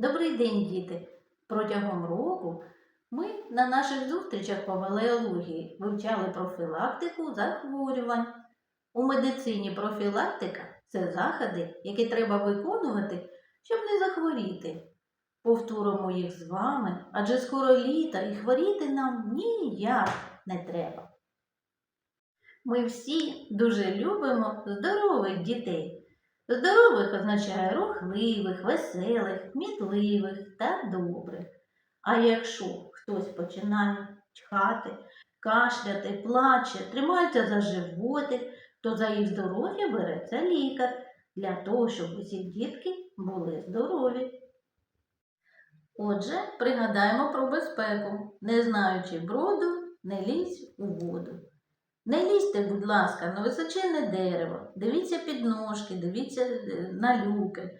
Добрий день, діти! Протягом року ми на наших зустрічах по валеології вивчали профілактику захворювань. У медицині профілактика це заходи, які треба виконувати, щоб не захворіти. Повторимо їх з вами, адже скоро літо і хворіти нам ніяк не треба. Ми всі дуже любимо здорових дітей. Здорових означає рухливих, веселих, кмітливих та добрих. А якщо хтось починає чхати, кашляти, плаче, тримається за животик, то за їх здоров'я береться лікар для того, щоб усі дітки були здорові. Отже, пригадаємо про безпеку. Не знаючи броду, не лізь у воду. Не лізьте, будь ласка, на височенне дерево, дивіться під ножки, дивіться е, на люки,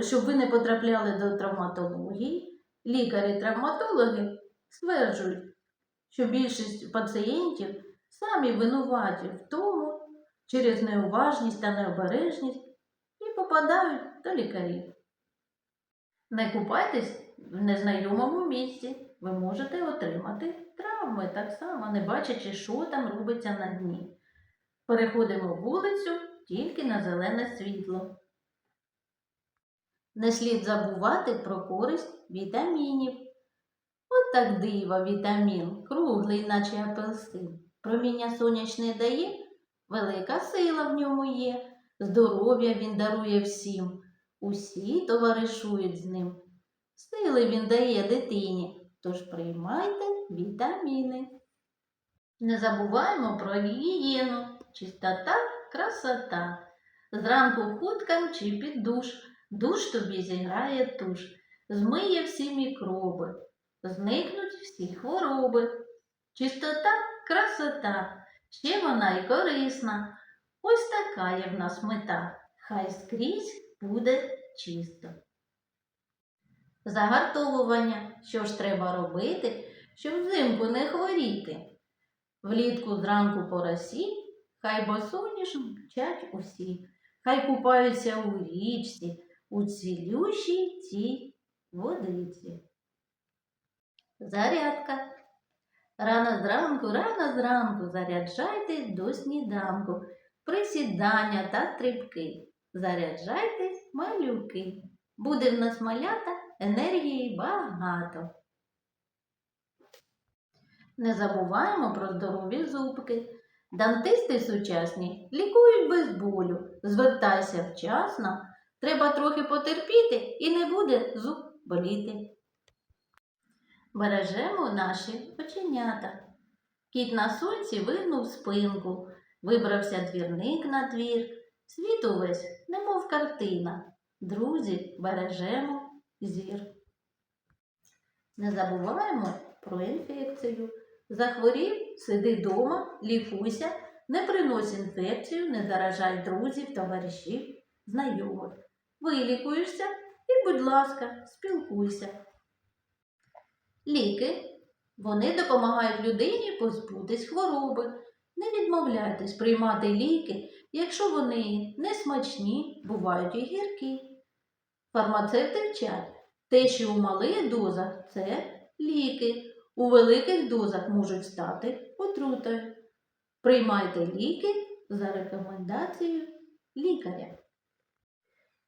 щоб ви не потрапляли до травматології. Лікарі-травматологи стверджують, що більшість пацієнтів самі винуваті в тому через неуважність та необережність і попадають до лікарів. Не купайтесь в незнайомому місці. Ви можете отримати травми, так само, не бачачи, що там робиться на дні. Переходимо вулицю тільки на зелене світло. Не слід забувати про користь вітамінів. От так диво вітамін, круглий, наче апельсин. Проміння сонячне дає, велика сила в ньому є, здоров'я він дарує всім. Усі товаришують з ним. Сили він дає дитині, тож приймайте вітаміни. Не забуваємо про гігієну, чистота, красота. Зранку хуткам чи під душ, душ тобі зіграє туш, змиє всі мікроби, зникнуть всі хвороби. Чистота, красота, ще вона й корисна. Ось така є в нас мета, хай скрізь буде чисто. Загартовування. Що ж треба робити, щоб взимку не хворіти? Влітку зранку по росі, хай босоніж мчать усі, хай купаються у річці, у цвілющій цій водиці. Зарядка. Рано зранку, рано зранку заряджайтесь до сніданку, присідання та стрибки. Заряджайтесь, малюки. Буде в нас малята енергії багато. Не забуваємо про здорові зубки. Дантисти сучасні лікують без болю. Звертайся вчасно. Треба трохи потерпіти і не буде зуб боліти. Бережемо наші оченята. Кіт на сонці вигнув спинку, вибрався двірник на двір. Світ увесь, немов картина. Друзі, бережемо зір. Не забуваємо про інфекцію. Захворів, сиди дома, лікуйся, не принось інфекцію, не заражай друзів, товаришів, знайомих. Вилікуєшся і, будь ласка, спілкуйся. Ліки. Вони допомагають людині позбутись хвороби. Не відмовляйтесь приймати ліки, якщо вони не смачні, бувають і гіркі. Фармацевти вчать, те, що у малих дозах це ліки, у великих дозах можуть стати отрутою. Приймайте ліки за рекомендацією лікаря.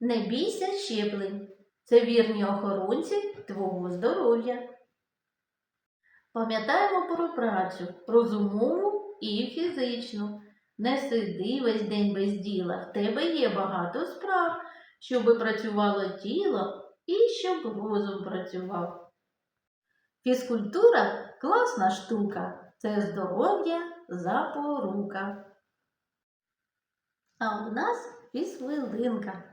Не бійся щеплень. Це вірні охоронці твого здоров'я. Пам'ятаємо про працю розумову і фізичну. Не сиди весь день без діла. В тебе є багато справ, щоби працювало тіло і щоб розум працював. Фізкультура класна штука. Це здоров'я запорука. А у нас фізхвилинка.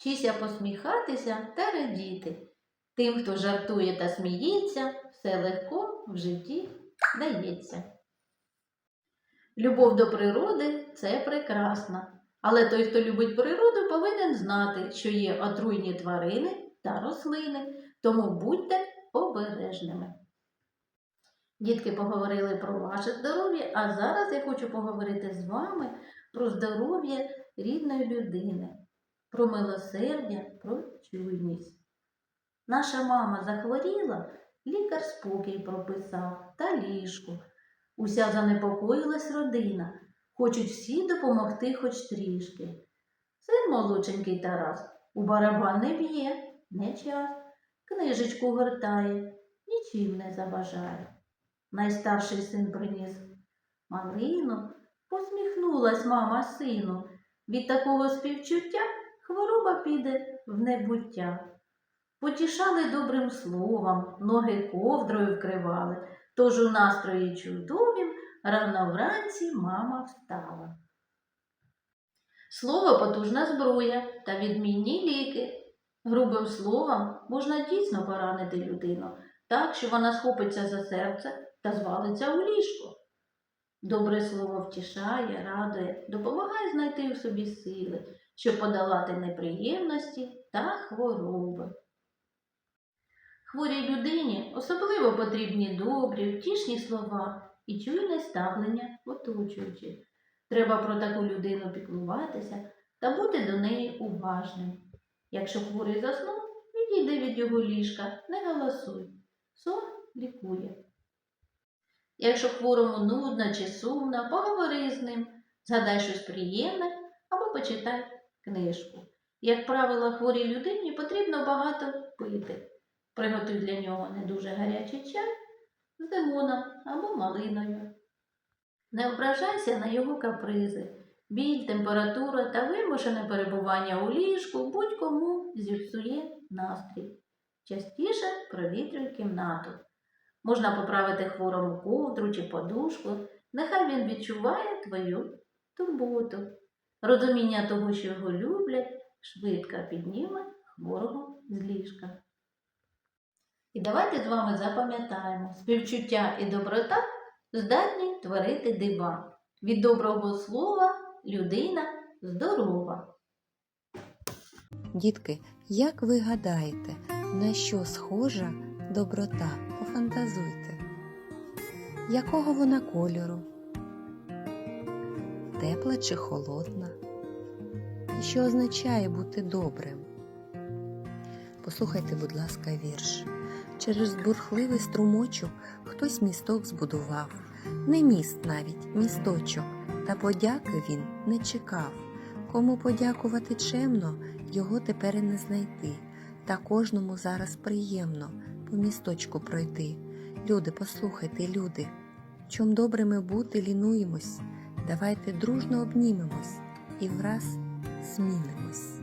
Вчися посміхатися та радіти. Тим, хто жартує та сміється, все легко в житті дається. Любов до природи це прекрасно. Але той, хто любить природу, повинен знати, що є отруйні тварини та рослини, тому будьте обережними. Дітки поговорили про ваше здоров'я, а зараз я хочу поговорити з вами про здоров'я рідної людини, про милосердя, про чуйність. Наша мама захворіла, лікар спокій прописав та ліжко. Уся занепокоїлась родина, хочуть всі допомогти хоч трішки. Син молодшенький Тарас у барабан не б'є, не час, книжечку гортає, нічим не заважає. Найстарший син приніс малину, посміхнулась мама сину. Від такого співчуття хвороба піде в небуття. Потішали добрим словом, ноги ковдрою вкривали, тож у настрої чудовім рано вранці мама встала. Слово потужна зброя та відмінні ліки. Грубим словом можна дійсно поранити людину, так що вона схопиться за серце та звалиться у ліжко. Добре слово втішає, радує, допомагає знайти в собі сили, щоб подолати неприємності та хвороби. Хворій людині особливо потрібні добрі, втішні слова і чуйне ставлення оточуючих. Треба про таку людину піклуватися та бути до неї уважним. Якщо хворий заснув, відійди від його ліжка, не галасуй. Сон лікує. Якщо хворому нудно чи сумно, поговори з ним, згадай щось приємне або почитай книжку. Як правило, хворій людині потрібно багато пити. Приготуй для нього не дуже гарячий чай з лимоном або малиною. Не ображайся на його капризи. Біль, температура та вимушене перебування у ліжку будь-кому зіпсує настрій. Частіше провітрюй кімнату. Можна поправити хворому ковдру чи подушку, нехай він відчуває твою турботу. Розуміння того, що його люблять, швидко підніме хворого з ліжка. І давайте з вами запам'ятаємо, співчуття і доброта здатні творити дива. Від доброго слова людина здорова. Дітки, як ви гадаєте, на що схожа доброта? Пофантазуйте. Якого вона кольору? Тепла чи холодна? І що означає бути добрим? Послухайте, будь ласка, вірш. Через бурхливий струмочок хтось місток збудував, не міст навіть, місточок, та подяки він не чекав. Кому подякувати чемно, його тепер і не знайти, та кожному зараз приємно по місточку пройти. Люди, послухайте, люди, чом добрими бути лінуємось, давайте дружно обнімемось і враз змінимось.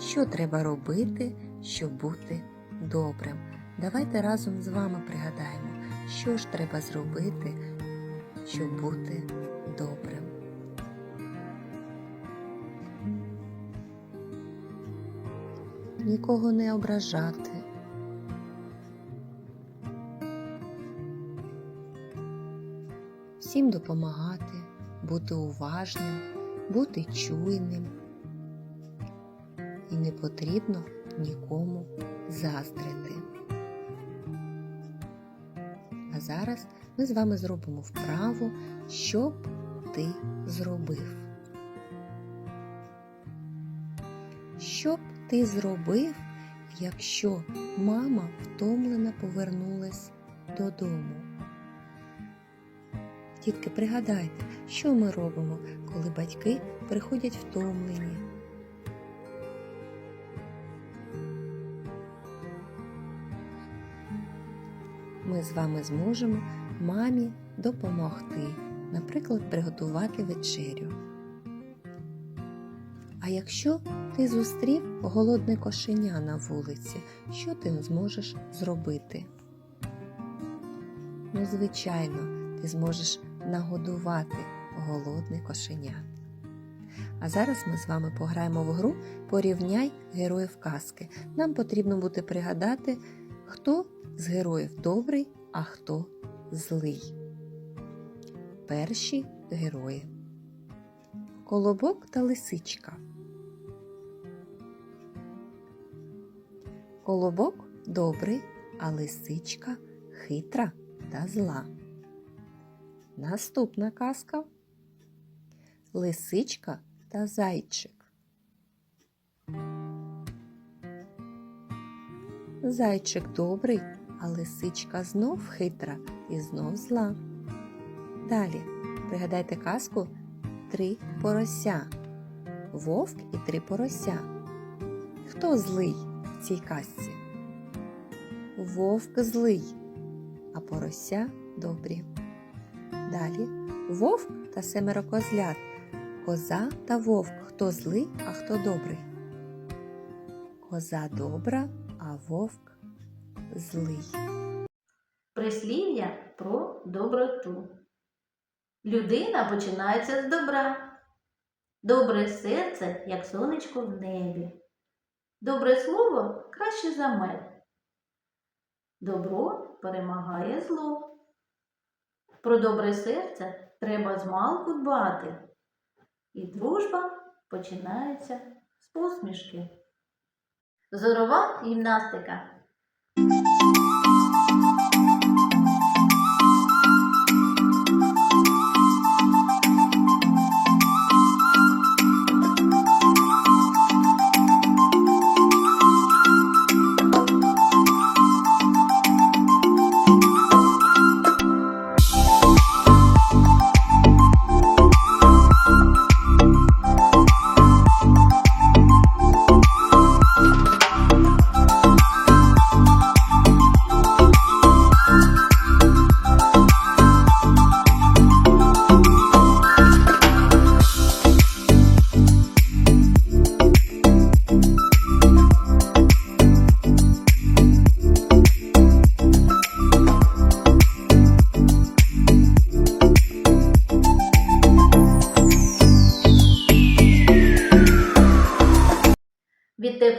Що треба робити, щоб бути добрим? Давайте разом з вами пригадаємо, що ж треба зробити, щоб бути добрим. Нікого не ображати. Всім допомагати, бути уважним, бути чуйним. І не потрібно нікому заздрити. А зараз ми з вами зробимо вправу, що б ти зробив. Що б ти зробив, якщо мама втомлена повернулась додому? Дітки, пригадайте, що ми робимо, коли батьки приходять втомлені. Ми з вами зможемо мамі допомогти, наприклад, приготувати вечерю. А якщо ти зустрів голодне кошеня на вулиці, що ти зможеш зробити? Ну, звичайно, ти зможеш нагодувати голодне кошеня. А зараз ми з вами пограємо в гру Порівняй героїв казки. Нам потрібно буде пригадати, хто з героїв добрий, а хто злий. Перші герої. Колобок та лисичка. Колобок добрий, а лисичка хитра та зла. Наступна казка Лисичка та зайчик. Зайчик добрий, а лисичка знов хитра і знов зла. Далі пригадайте казку Три порося. Вовк і три порося. Хто злий в цій казці? Вовк злий, а порося добрі. Далі вовк та семеро козлят. Коза та вовк. Хто злий, а хто добрий? Коза добра, а вовк злий. Прислів'я про доброту. Людина починається з добра. Добре серце, як сонечко в небі. Добре слово краще за мед. Добро перемагає зло. Про добре серце треба змалку дбати. І дружба починається з посмішки. Зорова гімнастика.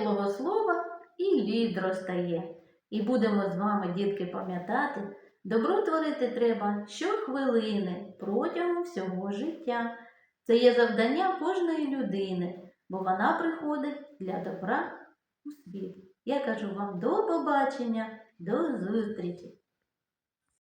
Теплого слова і лід розтає. І будемо з вами, дітки, пам'ятати, добро творити треба щохвилини протягом всього життя. Це є завдання кожної людини, бо вона приходить для добра у світ. Я кажу вам до побачення, до зустрічі!